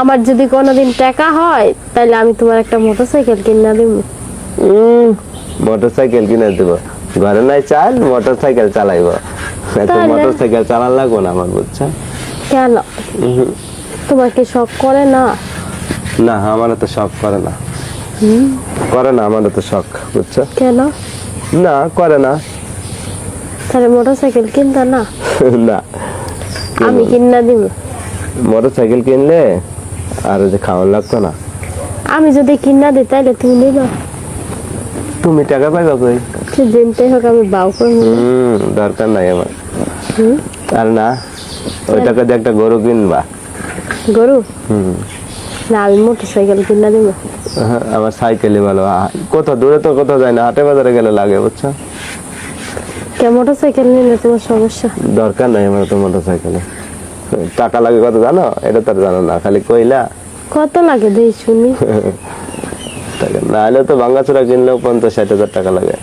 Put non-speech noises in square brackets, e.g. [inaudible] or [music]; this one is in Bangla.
আমার যদি কোনোদিন টাকা হয় তাহলে আমি তোমার একটা মোটরসাইকেল কিনে দিব। মোটর সাইকেল কিনে দেব। ঘরে নাই চাল মোটর সাইকেল চালাইব তাহলে? মোটর চালান লাগবো না আমার বুঝছ? কেন? তোমার কি শখ করে না? না আমার তো শখ করে না। করে না আমার তো শখ বুঝছ? কেন? না করে না। তাহলে মোটরসাইকেল কিনতা না? [laughs] না। আমি কিনা দিব। মোটরসাইকেল কিনলে আর যে খাওয়ান লাগতো না? আমি যদি কিনা দিই তাহলে তুমি নিবা। তুমি টাকা পাইবা কই? দিনটাই হোক আমি বাউ করব। হুম দরকার নাই আমার। হুম? আর না ওই টাকা দিয়ে একটা গরু কিনবা। গরু? হুম। না আমি মোটরসাইকেল কিনা দিব। হ্যাঁ, আমার সাইকেলই ভালো। কোথাও দূরে তো কোথাও যায় না হাটে বাজারে গেলে লাগে বুঝছ? কে মোটরসাইকেল নিলে তোমার সমস্যা? দরকার নাই আমার তো মোটর সাইকেলে। টাকা লাগে কত জানো? এটা তো আর জানো না খালি কইলা। কত লাগে দেই শুনি? [laughs] তাহলে না হলে তো ভাঙ্গাচোরা কিনলেও পঞ্চাশ ষাট হাজার টাকা লাগে।